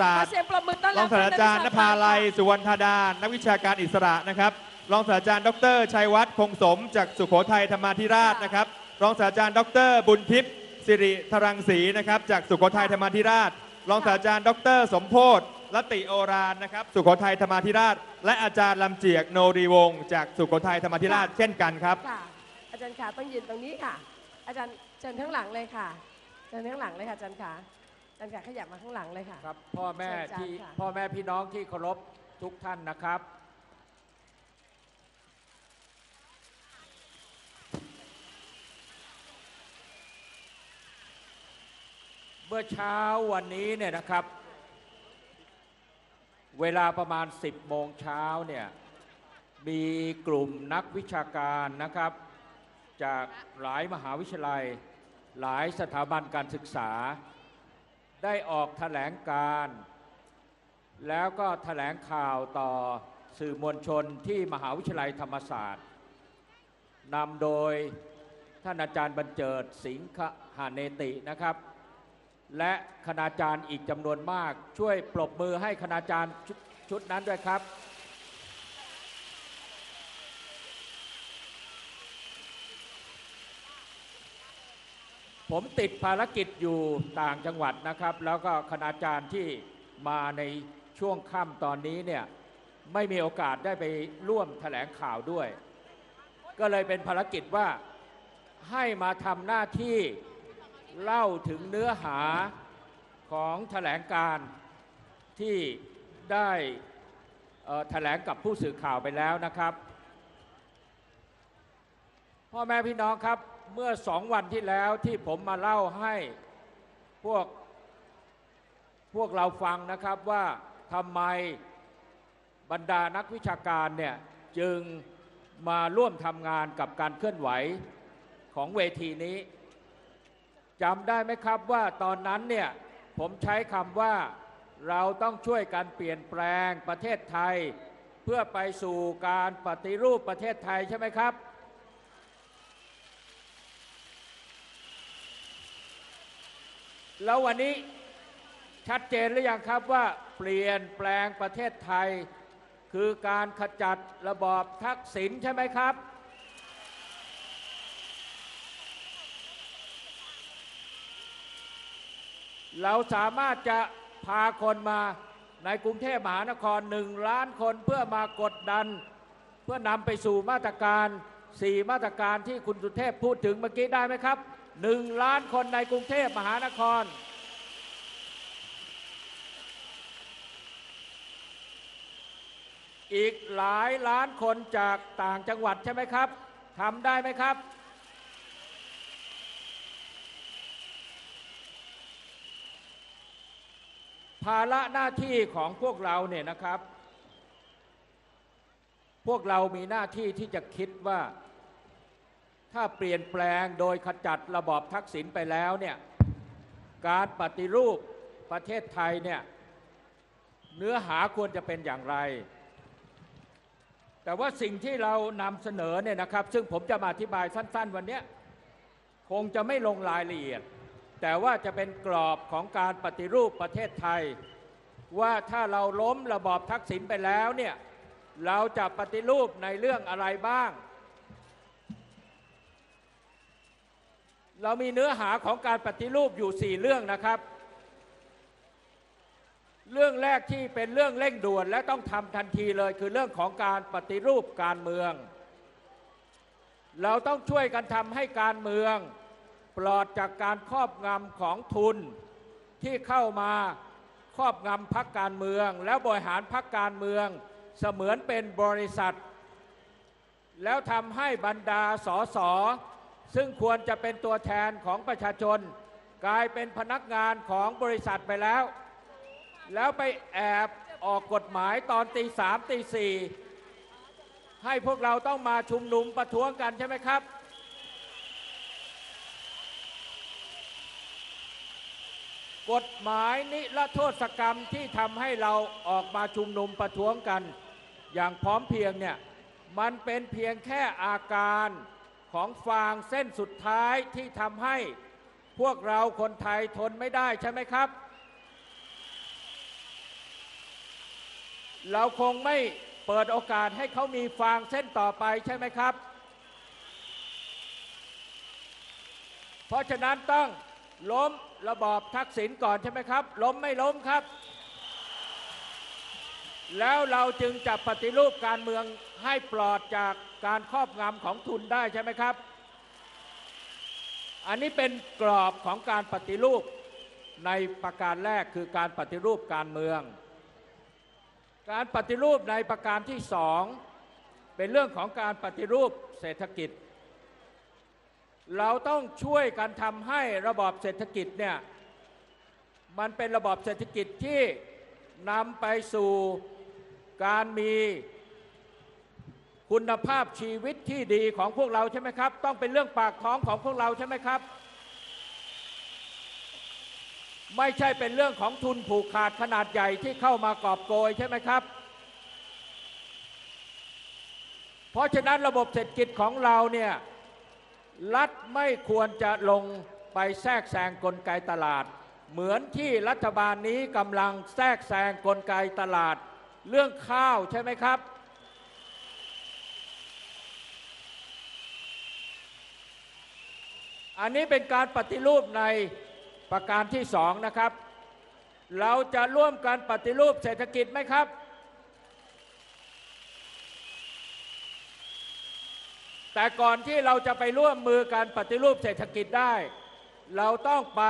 ศาขสอตร์เสียงปรบมือต้อนรรัอบงศาสตราจารย์นภาลัยสุวรรณธาดา นักวิชาการอิสระนะครับ รองศาสตราจารย์ ดรชัยวัฒน์คงสม จากสุโขทัยธรรมาธิราชนะครับ รองศาสตราจารย์ ดรบุญทิพย์สิริธรังสีนะครับ จากสุโขทัยธรรมาธิราช รองศาสตราจารย์ ดร สมโพธลติโอรานนะครับ สุโขทัยธรรมาธิราช และอาจารย์ลำเจียกโนรีวงศ์จากสุโขทัยธรรมาธิราชเช่นกันครับค่ะอาจารย์ขาต้องยืนตรงนี้ค่ะ อาจารย์เชิญข้างหลังเลยค่ะเชิญข้างหลังเลยค่ะอาจารย์ขา อาจารย์ขาขยับมาข้างหลังเลยค่ะ ครับพ่อแม่เชิญอาจารย์ที่ค่ะ พ่อแม่พี่น้องที่เคารพทุกท่านนะครับ เมื่อเช้าวันนี้เนี่ยนะครับ เวลาประมาณ 10 โมงเช้าเนี่ยมีกลุ่มนักวิชาการนะครับ จากหลายมหาวิทยาลัย หลายสถาบันการศึกษา ได้ออกแถลงการ แล้วก็แถลงข่าวต่อสื่อมวลชนที่มหาวิทยาลัยธรรมศาสตร์นำโดยท่านอาจารย์บรรเจิดสิงห์หาเนตินะครับ และคณาจารย์อีกจำนวนมากช่วยปรบมือให้คณาจารย์ชชุดนั้นด้วยครับ ผมติดภารกิจอยู่ต่างจังหวัดนะครับ แล้วก็คณาจารย์ที่มาในช่วงค่ำตอนนี้เนี่ยไม่มีโอกาสได้ไปร่วมแถลงข่าวด้วย ก็เลยเป็นภารกิจว่าให้มาทำหน้าที่เล่าถึงเนื้อหาของแถลงการที่ได้แถลงกับผู้สื่อข่าวไปแล้วนะครับ พ่อแม่พี่น้องครับ เมื่อสองวันที่แล้วที่ผมมาเล่าให้พวกพวกเราฟังนะครับว่าทำไมบรรดานักวิชาการเนี่ยจึงมาร่วมทำงานกับการเคลื่อนไหวของเวทีนี้จำได้ไหมครับว่าตอนนั้นเนี่ยผมใช้คำว่าเราต้องช่วยกันเปลี่ยนแปลงประเทศไทย เพื่อไปสู่การปฏิรูปประเทศไทยใช่ไหมครับ แล้ววันนี้ชัดเจนหรือยังครับว่าเปลี่ยนแปลงประเทศไทย คือการขจัดระบอบทักษิณใช่ไหมครับ เราสามารถจะพาคนมาในกรุงเทพมหานครหนึ่งล้านคนเพื่อมากดดัน เพื่อนำไปสู่มาตรการ 4 มาตรการที่คุณสุเทพพูดถึงเมื่อกี้ได้ไหมครับ หนึ่งล้านคนในกรุงเทพมหานคร อีกหลายล้านคนจากต่างจังหวัดใช่ไหมครับทำได้ไหมครับ ภาระหน้าที่ของพวกเราเนี่ยนะครับ พวกเรามีหน้าที่ที่จะคิดว่า ถ้าเปลี่ยนแปลงโดยขจัดระบอบทักษิณไปแล้วเนี่ยการปฏิรูปประเทศไทยเนี่ยเนื้อหาควรจะเป็นอย่างไร แต่ว่าสิ่งที่เรานำเสนอเนี่ยนะครับ ซึ่งผมจะมาอธิบายสั้น ๆ วันนี้คงจะไม่ลงรายละเอียด แต่ว่าจะเป็นกรอบของการปฏิรูปประเทศไทย ว่าถ้าเราล้มระบอบทักษิณไปแล้วเนี่ยเราจะปฏิรูปในเรื่องอะไรบ้าง เรามีเนื้อหาของการปฏิรูปอยู่ 4 เรื่องนะครับ เรื่องแรกที่เป็นเรื่องเร่งด่วนและต้องทำทันทีเลยคือเรื่องของการปฏิรูปการเมือง เราต้องช่วยกันทำให้การเมือง ปลอดจากการครอบงำของทุนที่เข้ามาครอบงำพักการเมือง แล้วบริหารพักการเมืองเสมือนเป็นบริษัท แล้วทำให้บรรดาสอสอ ซึ่งควรจะเป็นตัวแทนของประชาชน กลายเป็นพนักงานของบริษัทไปแล้ว แล้วไปแอบออกกฎหมายตอนตีสามตีสี่ให้พวกเราต้องมาชุมนุมประท้วงกันใช่ไหมครับ กฎหมายนิรโทษกรรมที่ทำให้เราออกมาชุมนุมประท้วงกัน อย่างพร้อมเพรียงเนี่ย มันเป็นเพียงแค่อาการ ของฟางเส้นสุดท้ายที่ทำให้พวกเราคนไทยทนไม่ได้ใช่ไหมครับ เราคงไม่เปิดโอกาสให้เขามีฟางเส้นต่อไปใช่ไหมครับ เพราะฉะนั้นต้องล้มระบอบทักษิณก่อนใช่ไหมครับ ล้มไม่ล้มครับ แล้วเราจึงจะปฏิรูปการเมืองให้ปลอดจากการครอบงำของทุนได้ใช่ไหมครับ อันนี้เป็นกรอบของการปฏิรูปในประการแรกคือการปฏิรูปการเมือง การปฏิรูปในประการที่สองเป็นเรื่องของการปฏิรูปเศรษฐกิจ เราต้องช่วยกันทำให้ระบอบเศรษฐกิจเนี่ยมันเป็นระบอบเศรษฐกิจที่นำไปสู่ การมีคุณภาพชีวิตที่ดีของพวกเราใช่ไหมครับ ต้องเป็นเรื่องปากท้องของพวกเราใช่ไหมครับ ไม่ใช่เป็นเรื่องของทุนผูกขาดขนาดใหญ่ที่เข้ามากอบโกยใช่ไหมครับ เพราะฉะนั้นระบบเศรษฐกิจของเราเนี่ยรัฐไม่ควรจะลงไปแทรกแซงกลไกตลาด เหมือนที่รัฐบาลนี้กำลังแทรกแซงกลไกตลาด เรื่องข้าวใช่ไหมครับ อันนี้เป็นการปฏิรูปในประการที่สองนะครับ เราจะร่วมกันปฏิรูปเศรษฐกิจไหมครับ แต่ก่อนที่เราจะไปร่วมมือการปฏิรูปเศรษฐกิจได้ เราต้องไป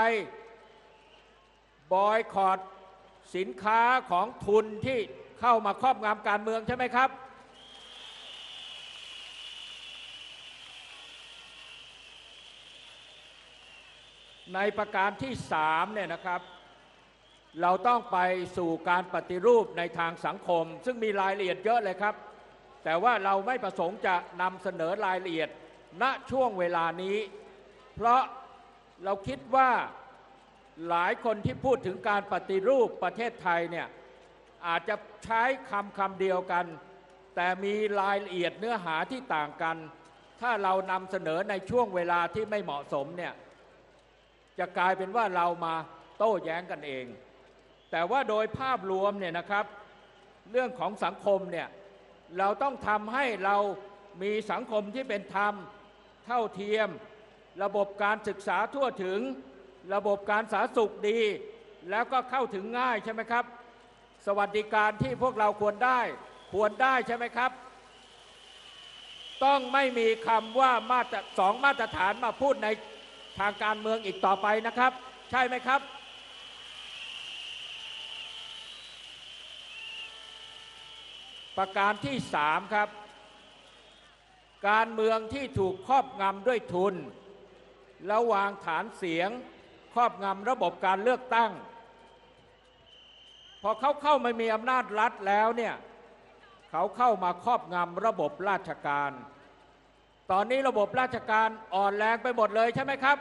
บอยคอรดสินค้าของทุนที่ เข้ามาครอบงำการเมืองใช่ไหมครับ ในประการที่สามเนี่ยนะครับเราต้องไปสู่การปฏิรูปในทางสังคม ซึ่งมีรายละเอียดเยอะเลยครับ แต่ว่าเราไม่ประสงค์จะนำเสนอรายละเอียดณช่วงเวลานี้ เพราะเราคิดว่าหลายคนที่พูดถึงการปฏิรูปประเทศไทยเนี่ย อาจจะใช้คำคำเดียวกัน แต่มีรายละเอียดเนื้อหาที่ต่างกัน ถ้าเรานำเสนอในช่วงเวลาที่ไม่เหมาะสมเนี่ยจะกลายเป็นว่าเรามาโต้แย้งกันเอง แต่ว่าโดยภาพรวมเนี่ยนะครับ เรื่องของสังคมเนี่ยเราต้องทำให้เรามีสังคมที่เป็นธรรมเท่าเทียม ระบบการศึกษาทั่วถึง ระบบการสาธารณสุขดี แล้วก็เข้าถึงง่ายใช่ไหมครับ สวัสดิการที่พวกเราควรได้ควรได้ใช่ไหมครับ ต้องไม่มีคำว่ามาตรสองมาตรฐานมาพูดในทางการเมืองอีกต่อไปนะครับ ใช่ไหมครับประการที่สามครับ การเมืองที่ถูกครอบงำด้วยทุนแล้วางฐานเสียง ครอบงำระบบการเลือกตั้ง อเขาเข้ามามีอำนาจรัฐแล้วเนี่ยเขาเข้ามาครอบงำระบบราชการ ตอนนี้ระบบราชการอ่อนแรงไปหมดเลยใช่ไหมครับ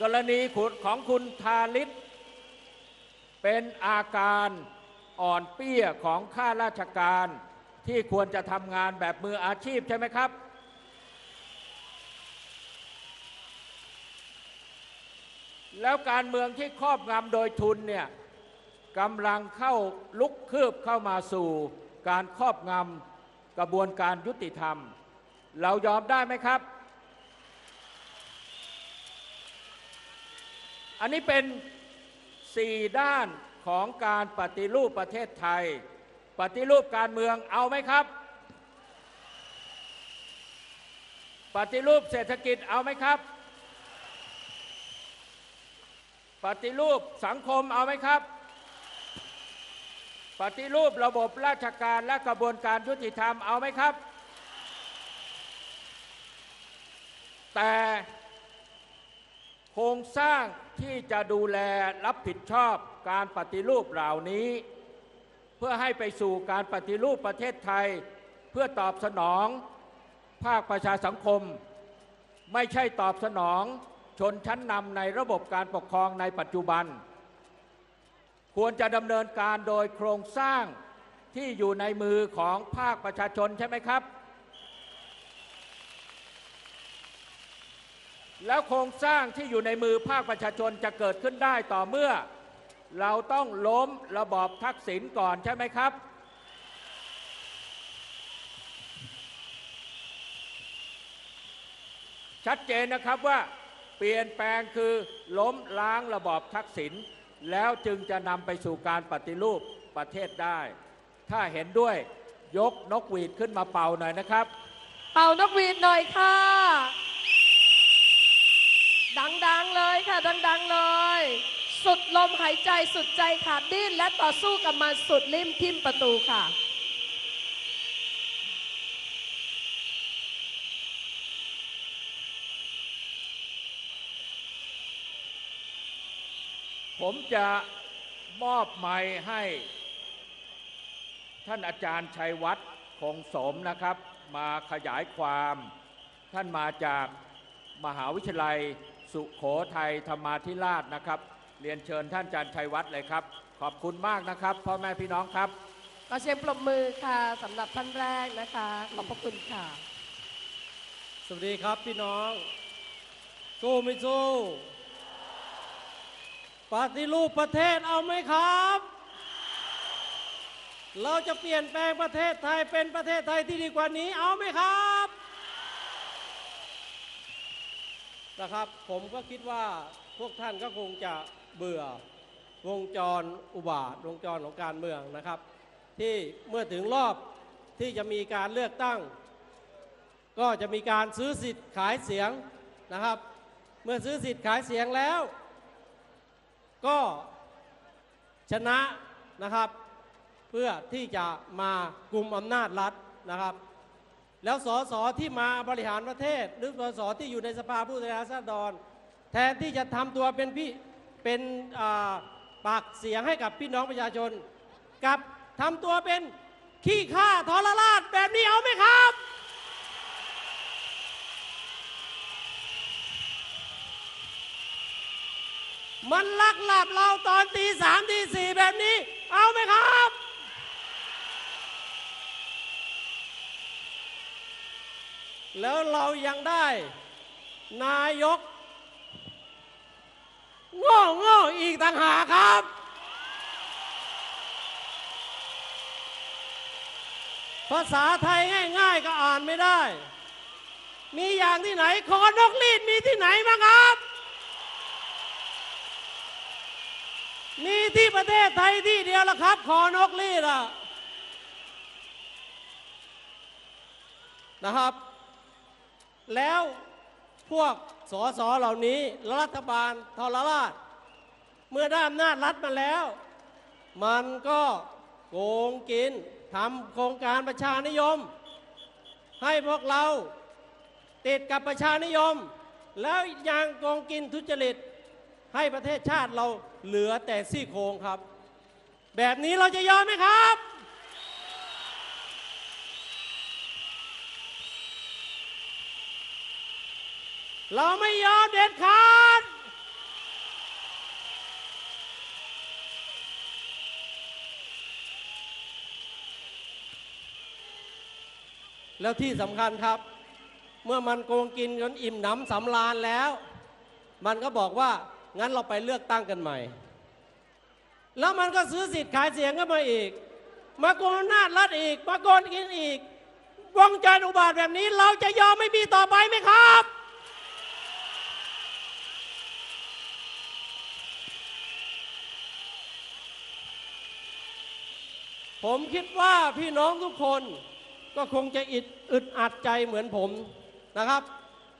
กรณีของคุณทาลิศเป็นอาการอ่อนเปี้ยของข้าราชการที่ควรจะทำงานแบบมืออาชีพใช่ไหมครับ แล้วการเมืองที่ครอบงำโดยทุนเนี่ยกำลังเข้าลุกคืบเข้ามาสู่ การครอบงำกระบวนการยุติธรรม เรายอมได้ไหมครับ อันนี้เป็นสี่ด้านของการปฏิรูปประเทศไทย ปฏิรูปการเมืองเอาไหมครับ ปฏิรูปเศรษฐกิจเอาไหมครับ ปฏิรูปสังคมเอาไหมครับ ปฏิรูประบบราชการและกระบวนการยุติธรรมเอาไหมครับ แต่โครงสร้างที่จะดูแลรับผิดชอบการปฏิรูปเหล่านี้ เพื่อให้ไปสู่การปฏิรูปประเทศไทย เพื่อตอบสนองภาคประชาสังคม ไม่ใช่ตอบสนอง ชนชั้นนำในระบบการปกครองในปัจจุบัน ควรจะดำเนินการโดยโครงสร้างที่อยู่ในมือของภาคประชาชนใช่ไหมครับ แล้วโครงสร้างที่อยู่ในมือภาคประชาชนจะเกิดขึ้นได้ต่อเมื่อ เราต้องล้มระบอบทักษิณก่อนใช่ไหมครับชัดเจนนะครับว่า ปลี่ยนแปลงคือล้มล้างระบอบทักษิณแล้วจึงจะนำไปสู่การปฏิรูปประเทศได้ ถ้าเห็นด้วยยกนกหวีดขึ้นมาเป่าหน่อยนะครับ เป่านกหวีดหน่อยค่ะ ดังๆเลยค่ะ ดังๆเลย สุดลมหายใจสุดใจขาดดิ้นและต่อสู้กับมันสุดลิ่มทิ่มประตูค่ะ ผมจะมอบไม้ให้ ท่านอาจารย์ชัยวัฒน์คงสมนะครับ มาขยายความ ท่านมาจากมหาวิทยาลัยสุขโขทัยธรรมาธิราชนะครับ เรียนเชิญท่านอาจารย์ชัยวัฒน์เลยครับ ขอบคุณมากนะครับพ่อแม่พี่น้องครับขอเสียงปรบมือค่ะสำหรับท่านแรกนะคะ ขอบพระคุณค่ะ สวัสดีครับพี่น้องสู้ไม่สู้ ปฏิรูปประเทศเอาไหมครับ เราจะเปลี่ยนแปลงประเทศไทยเป็นประเทศไทยที่ดีกว่านี้เอาไหมครับนะครับ ผมก็คิดว่าพวกท่านก็คงจะเบื่อวงจรอุบาทวงจรของการเมืองนะครับ ที่เมื่อถึงรอบที่จะมีการเลือกตั้ง ก็จะมีการซื้อสิทธิ์ขายเสียงนะครับ เมื่อซื้อสิทธิ์ขายเสียงแล้ว ก็ชนะนะครับ เพื่อที่จะมากลุ่มอำนาจรัฐนะครับ แล้วสสที่มาบริหารประเทศ หรือสสที่อยู่ในสภาผู้แทนราษฎร แทนที่จะทำตัวเป็นพี่เป็นปากเสียงให้กับพี่น้องประชาชน กับทำตัวเป็นขี้ข้าทรราชแบบนี้เอาไหมครับ มันลักหลับเราตอนตีสามตีสี่แบบนี้ เอาไหมครับ แล้วเรายังได้ นายกโง่โง่อีกต่างหากครับ ภาษาไทยง่ายๆก็อ่านไม่ได้ มีอย่างที่ไหนคอนกรีดมีที่ไหนบ้างครับ มีที่ประเทศไทยที่เดียวละครับ ขอนกลีดอะนะครับ แล้วพวกสสเหล่านี้รัฐบาลทรราช เมื่อได้อำนาจรัฐมาแล้ว มันก็โกงกินทำโครงการประชานิยม ให้พวกเราติดกับประชานิยม แล้วยังโกงกินทุจริต ให้ประเทศชาติเราเหลือแต่ซี่โครงครับ แบบนี้เราจะยอมไหมครับ เราไม่ยอมเด็ดขาดแล้วที่สำคัญครับ เมื่อมันโกงกินจนอิ่มหนำสำราญแล้ว มันก็บอกว่า งั้นเราไปเลือกตั้งกันใหม่ แล้วมันก็ซื้อสิทธิ์ขายเสียงกันมาอีก มาโกงอำนาจรัฐอีก มาโกงกินอีก วงจรอุบาทแบบนี้เราจะยอมไม่มีต่อไปไหมครับ ผมคิดว่าพี่น้องทุกคนก็คงจะอิดอึดอัดใจเหมือนผมนะครับ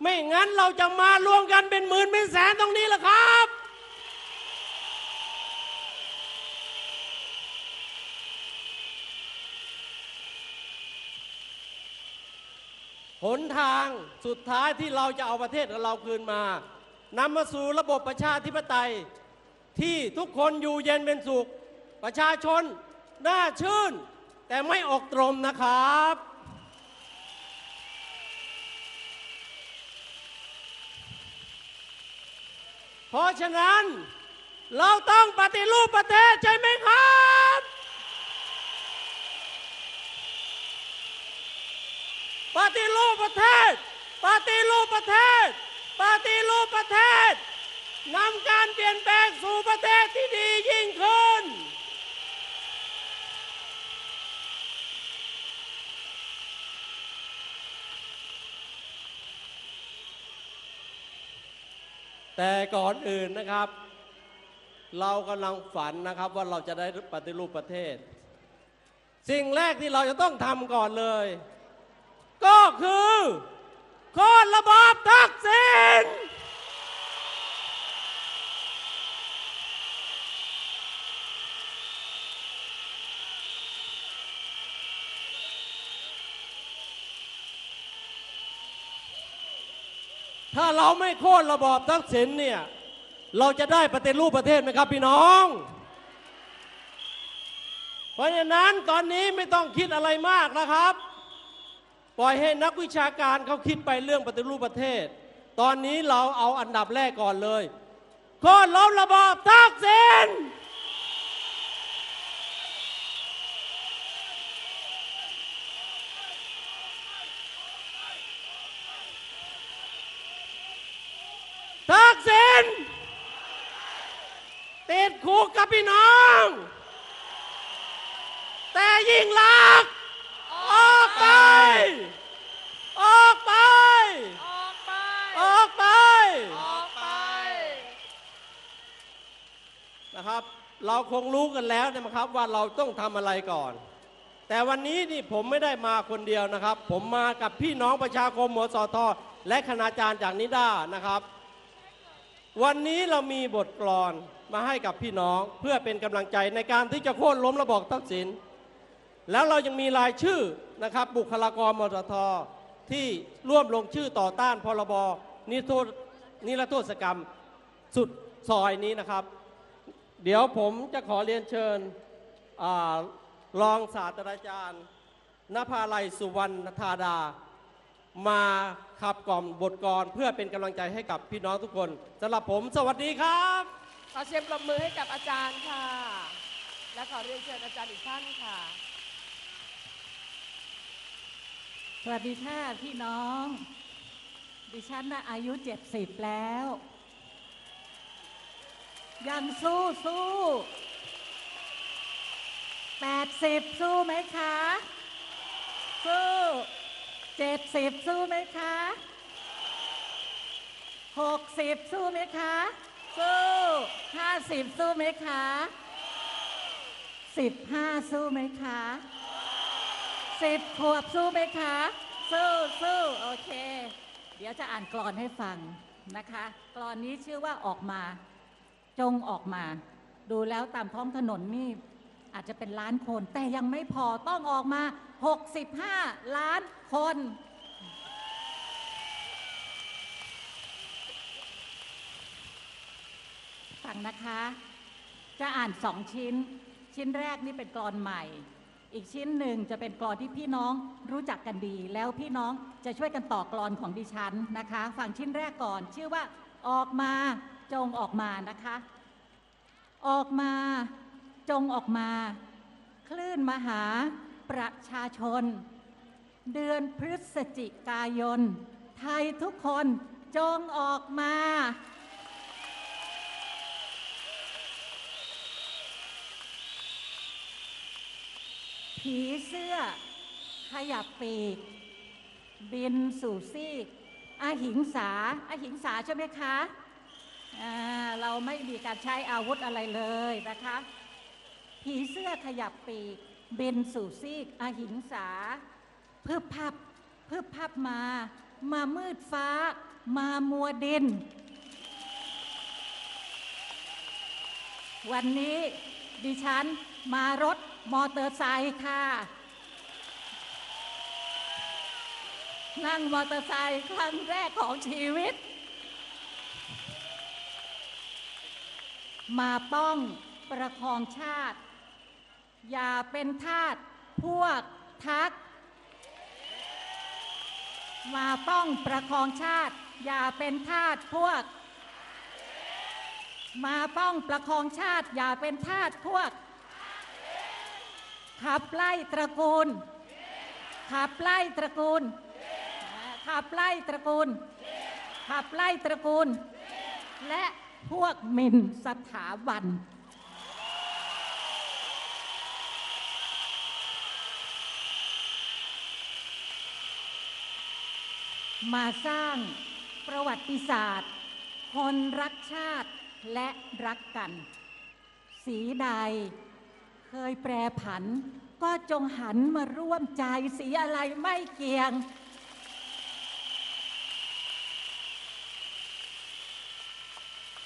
ไม่งั้นเราจะมารวมกันเป็นหมื่นเป็นแสนตรงนี้แหละครับ หนทางสุดท้ายที่เราจะเอาประเทศของเราคืนมานำมาสู่ระบบประชาธิปไตย ที่ทุกคนอยู่เย็นเป็นสุข ประชาชนน่าชื่น แต่ไม่อกตรมนะครับ เพราะฉะนั้น เราต้องปฏิรูปประเทศใช่ไหมครับ ปฏิรูปประเทศ ปฏิรูปประเทศ ปฏิรูปประเทศนำการเปลี่ยนแปลงสู่ประเทศที่ดียิ่งขึ้น แต่ก่อนอื่นนะครับ เรากำลังฝันนะครับว่าเราจะได้ปฏิรูปประเทศ สิ่งแรกที่เราจะต้องทำก่อนเลย ก็คือโค่นระบอบทักษิณ ถ้าเราไม่โค่นระบอบทักษิณเนี่ย เราจะได้ปฏิรูปประเทศไหมครับพี่น้อง เพราะฉะนั้นตอนนี้ไม่ต้องคิดอะไรมากนะครับ ปล่อยให้นักวิชาการเขาคิดไปเรื่องปฏิรูปประเทศ ตอนนี้เราเอาอันดับแรกก่อนเลยโค่นล้มระบอบทักษิณ ทั กษิณติดคุกกับพี่น้อง แต่ยิ่งลักษณ์ออกไป ออกไป ออกไป ออกไป ออกไป นะครับ เราคงรู้กันแล้วนะครับว่าเราต้องทำอะไรก่อน แต่วันนี้นี่ผมไม่ได้มาคนเดียวนะครับ ผมมากับพี่น้องประชาคมหมอสอทอและคณาจารย์จากนิด้านะครับ วันนี้เรามีบทกลอนมาให้กับพี่น้องเพื่อเป็นกำลังใจในการที่จะโค่นล้มระบอบทักษิณแล้วเรายังมีรายชื่อนะครับ บุคลากรมสทที่ร่วมลงชื่อต่อต้านพรบนิรโทษนิรโทษกรรมสุดซอยนี้นะครับ เดี๋ยวผมจะขอเรียนเชิญอรองศาสตราจารย์นภาลัยสุวรรณธาดา มาขับกล่อมบทกรเพื่อเป็นกำลังใจให้กับพี่น้องทุกคนสำหรับผม สวัสดีครับ ขอเสียงปรบมือให้กับอาจารย์ค่ะ และขอเรียนเชิญอาจารย์อีกท่านค่ะ สวัสดีค่ะพี่น้อง ดิฉันน่ะอายุ 70 แล้ว ยังสู้สู้80 สู้ไหมคะ สู้ 70สู้ไหมคะ60สู้ไหมคะ สู้50สู้ไหมคะ15สู้ไหมคะสิบขวบสู้ไหมคะ สู้สู้โอเค เดี๋ยวจะอ่านกลอนให้ฟังนะคะกลอนนี้ชื่อว่าออกมา จงออกมา ดูแล้วตามท้องถนนนี่ อาจจะเป็นล้านคน แต่ยังไม่พอต้องออกมา 65 ล้านคน ฟังนะคะ จะอ่านสองชิ้น ชิ้นแรกนี่เป็นกรอนใหม่ อีกชิ้นหนึ่งจะเป็นกรอนที่พี่น้องรู้จักกันดี แล้วพี่น้องจะช่วยกันต่อกรอนของดิฉันนะคะ ฟังชิ้นแรกก่อน ชื่อว่าออกมาจงออกมานะคะ ออกมา จงออกมา คลื่นมหาประชาชน เดือนพฤศจิกายน ไทยทุกคนจงออกมา ผีเสื้อ ขยับปีก บินสู่ซีกอาหิงสาอาหิงสาใช่ไหมคะ เราไม่มีการใช้อาวุธอะไรเลยนะคะ ผีเสื้อขยับปีกบินสู่ซีกอหิงสา เพึบพับพึบพับมา มามืดฟ้า มามัวดิน วันนี้ดิฉันมารถมอเตอร์ไซค์ค่ะ นั่งมอเตอร์ไซค์ครั้งแรกของชีวิต มาป้องประคองชาติ อย่าเป็นทาสพวกทัก มาป้องประคองชาติ อย่าเป็นทาสพวก มาป้องประคองชาติ อย่าเป็นทาสพวก ขับไล่ตระกูล ขับไล่ตระกูล ขับไล่ตระกูล ขับไล่ตระกูล และพวกมินสถาบัน มาสร้างประวัติศาสตร์ คนรักชาติและรักกัน สีใด เคยแปรผัน ก็จงหันมาร่วมใจสีอะไรไม่เกี่ยง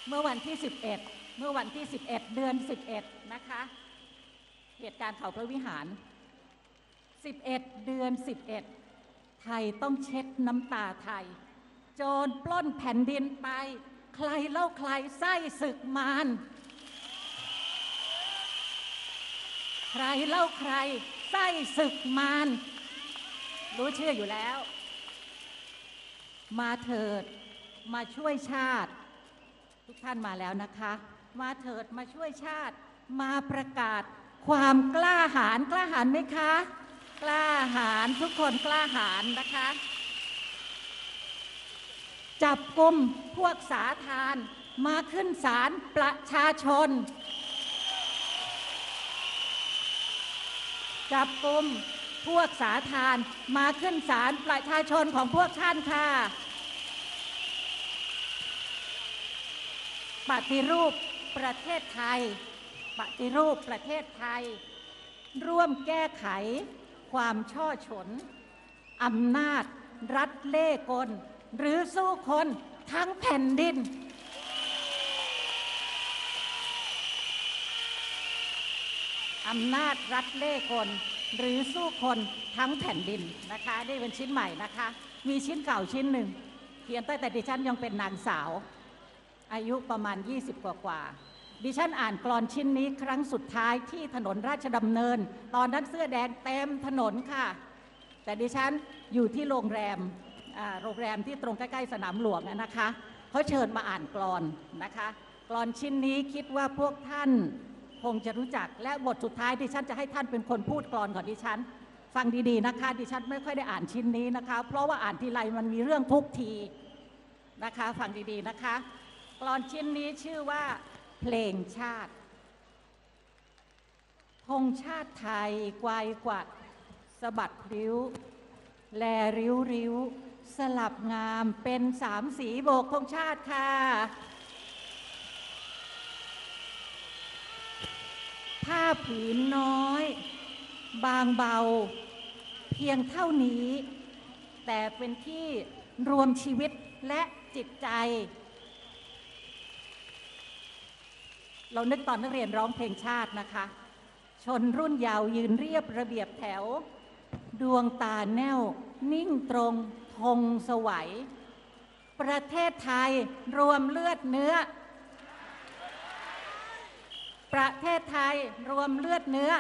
เมื่อวันที่ 11 เมื่อวันที่ 11 เดือน 11 นะคะ เหตุการณ์เขาพระวิหาร 11 เดือน 11 ทยต้องเช็ดน้ำตาไทย โจรปล้นแผ่นดินไป ใครเล่าใครไส้ศึกมารใครเล่าใครไส้ศึกมารรู้เชื่ออยู่แล้ว มาเถิดมาช่วยชาติ ทุกท่านมาแล้วนะคะ มาเถิดมาช่วยชาติ มาประกาศความกล้าหาญกล้าหาญไหมคะ กล้าหาญทุกคนกล้าหาญนะคะ จับกลุ่มพวกสาทานมาขึ้นศาลประชาชน จับกลุ่มพวกสาทานมาขึ้นศาลประชาชนของพวกท่านค่ะ ปฏิรูปประเทศไทย ปฏิรูปประเทศไทย ร่วมแก้ไข ความช่อฉนอำนาจ รัฐเล่กล หรือสู้คนทั้งแผ่นดิน อำนาจรัฐเล่กล หรือสู้คนทั้งแผ่นดินนะคะ นี่เป็นชิ้นใหม่นะคะ มีชิ้นเก่าชิ้นหนึ่ง เขียนตั้งแต่ดิฉันยังเป็นนางสาว อายุประมาณ 20 กว่ากว่า ดิฉันอ่านกรอนชิ้นนี้ครั้งสุดท้ายที่ถนนราชดำเนิน ตอนนั้นเสื้อแดงเต็มถนนค่ะ แต่ดิฉันอยู่ที่โรงแรมโรงแรมที่ตรงใกล้ๆสนามหลวงนะคะเขาเชิญมาอ่านกรอนนะคะกรอนชิ้นนี้คิดว่าพวกท่านคงจะรู้จักและบทสุดท้ายดิฉันจะให้ท่านเป็นคนพูดกรอนของดิฉัน ฟังดีๆนะคะ ดิฉันไม่ค่อยได้อ่านชิ้นนี้นะคะ เพราะว่าอ่านทีไรมันมีเรื่องทุกทีนะคะ ฟังดีๆนะคะกรอนชิ้นนี้ชื่อว่า เพลงชาติธงชาติไทยกวายกวัดสะบัดพริ้ว แลริ้วริ้ว สลับงามเป็นสามสีโบกธงชาติค่ะ ผ้าผืนน้อย บางเบา เพียงเท่านี้ แต่เป็นที่รวมชีวิตและจิตใจ เรานึกตอนนักเรียนร้องเพลงชาตินะคะ ชนรุ่นยาวยืนเรียบระเบียบแถว ดวงตาแน่ว นิ่งตรงธงสวัย ประเทศไทยรวมเลือดเนื้อ ประเทศไทยรวมเลือดเนื้อ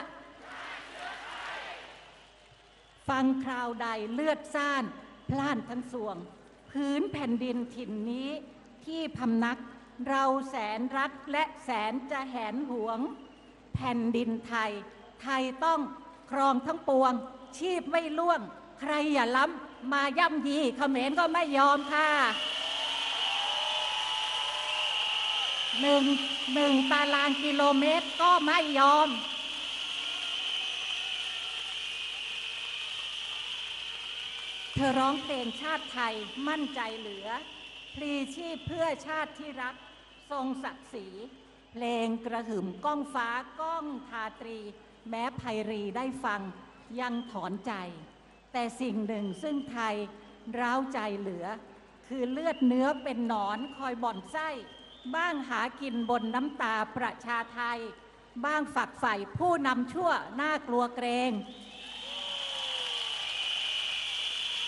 ฟังคราวใดเลือดซ่าน พล่านทั้งสวง พื้นแผ่นดินถิ่นนี้ที่พำนัก เราแสนรักและแสนจะแหนหวง แผ่นดินไทย ไทยต้องครองทั้งปวง ชีพไม่ล่วง ใครอย่าล้ำมาย่ำยีเขมรก็ไม่ยอมค่ะหนึ่งหนึ่งตารางกิโลเมตรก็ไม่ยอม เธอร้องเพลงชาติไทยมั่นใจเหลือ พลีชีพเพื่อชาติที่รัก ทรงศักดิ์ศรีเพลงกระหึ่มก้องฟ้าก้องทาตรี แม้ไพรีได้ฟังยังถอนใจ แต่สิ่งหนึ่งซึ่งไทยร้าวใจเหลือ คือเลือดเนื้อเป็นหนอนคอยบ่อนไส้ บ้างหากินบนน้ำตาประชาไทย บ้างฝักใฝ่ผู้นำชั่วน่ากลัวเกรง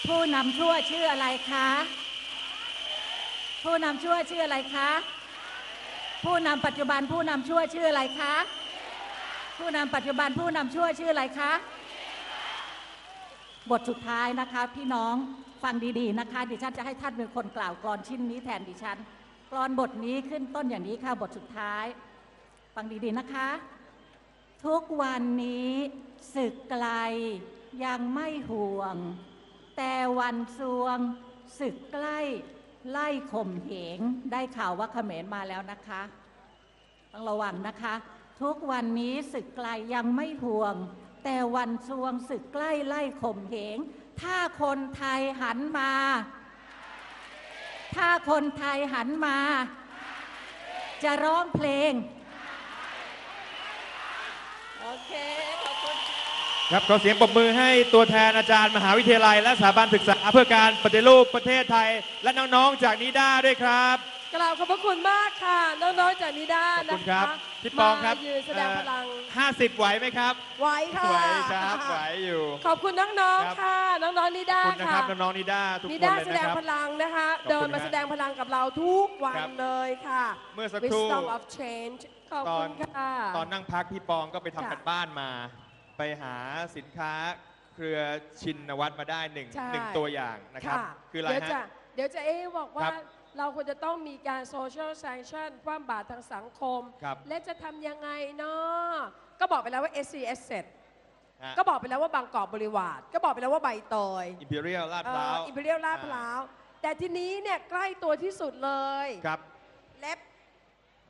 ผู้นำชั่วชื่ออะไรคะ ผู้นำชั่วชื่ออะไรคะ ผู้นำปัจจุบันผู้นำชั่วชื่ออะไรคะ ผู้นำปัจจุบันผู้นำชั่วชื่ออะไรคะ บทสุดท้ายนะคะพี่น้องฟังดีๆนะคะ ดิฉันจะให้ท่านเป็นคนกล่าวกรอนชิ้นนี้แทนดิฉันกรอนบทนี้ขึ้นต้นอย่างนี้ค่ะบทสุดท้าย ฟังดีๆนะคะ ทุกวันนี้ศึกไกลยังไม่ห่วง แต่วันซวงศึกใกล้ ไล่ข่มเหงได้ข่าวว่าเขมรมาแล้วนะคะ ต้องระวังนะคะ ทุกวันนี้ศึกไกลยังไม่ห่วง แต่วันซวงศึกใกล้ไล่ข่มเหง ถ้าคนไทยหันมา ถ้าคนไทยหันมา จะร้องเพลง โอเค คุณค่ะครับขอเสียงปรบมือให้ตัวแทนอาจารย์มหาวิทยาลัย และสถาบันศึกษาเพื่อการปฏิรูปประเทศไทย และน้องๆจากนิด้าด้วยครับกล่าวขอบพระคุณมากค่ะน้องๆจากนิด้าขอบนะคุณครัคะบพี่ปองครับมายืนแสดงพลังห้าสิบไหวไหมครับไหวค่ะไหวครับไหวอยู่ ขอบคุณน้องครับ ๆค่ะ น้องๆนิขด้าอบคุณนะคค่ะรับน้องๆนิด้าทุกนิคนด้าเลยแสนะดงครับพลังนะคะ ขอบคุณเดินมาฮะแสดงพลังกับเราทุกวันครับเลยค่ะ เมื่อสักครู่ Wisdom of Change ขอบตอคุนณค่ะ ตอนนั่งพักพี่ปองก็ไปทำค่ะ กันบ้านมา ไปหาสินค้าเครือชินวัตรมาได้หนึ่งใช่ หนึ่งตัวอย่างนะครับค่ะคืออะไรเดี๋ยวจะฮะ เดี๋ยวจะเอ๊ะบอกครัว่าบเราควรจะต้องมีการ social sanction ความบาตรทางสังคม ครับ และจะทำยังไงเนาะก็บอกไปแล้วว่า SC Asset ฮะ ก็บอกไปแล้วว่าบางกอกบริวารก็บอกไปแล้วว่าใบเตย อิมพีเรียลลาดพร้าวอิมพีเรียลลาดพร้าวแต่ทีนี้เนี่ยใกล้ตัวที่สุดเลย ครับเล็บ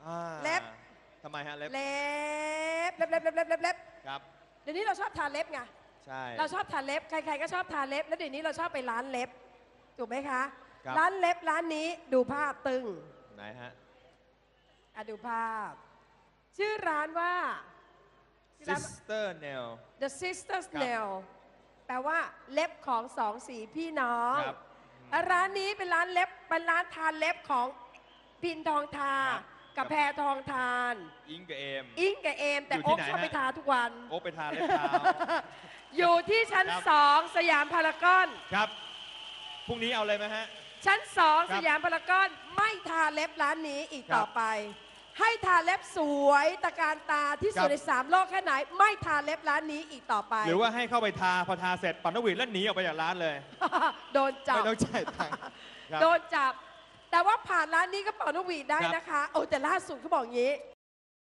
อ่าเล็บ ทำไมฮะเล็บเล็บเล็บเล็บเล็บเล็บเล็บเล็บครับเดี๋ยวนี้เราชอบทาเล็บไงใช่ เราชอบทาเล็บ ใครๆก็ชอบทาเล็บ แล้วเดี๋ยวนี้เราชอบไปร้านเล็บ ถูกไหมคะ ครับ ร้านเล็บร้านนี้ดูภาพตึงไหนฮะ อะดูภาพ ชื่อร้านว่าชื่อร้าน Sister Nail The Sisters ครับ Nail แปลว่าเล็บของสองสีพี่น้อง ครับอะร้านนี้เป็นร้านเล็บเป็นร้านทานเล็บของพินทองทา ครับ กับแพรทองทาน อิงกับเอม อิงกับเอม แต่อยู่ที่โอ๊คไหนชอบฮะ ไปทาทุกวัน โอ้ไปทาเล็บเท้า อยู่ที่ชั้นครับ สองสยามพารากอน ครับ พรุ่งนี้เอาเลยไหมฮะ ชั้นสองครัสบยามพารากอนไม่ทาเล็บร้านนี้อีกครับต่อไป ให้ทาเล็บสวยตะการตาที่สุครัดบ ในสามโลกแค่ไหน ไม่ทาเล็บร้านนี้อีกต่อไป หรือว่าให้เข้าไปทาพอทาเสร็จปันนกหวีดแล้วหนีออกไปจากร้านเลย โดนจับ ไม่ต้องจ่ายตังค์ครับ โดนจับ แต่ว่าผ่านร้านนี้ก็เป่านกหวีดได้ครับนะคะ โอ้แต่ล่าสุดเขาบอกอย่างนี้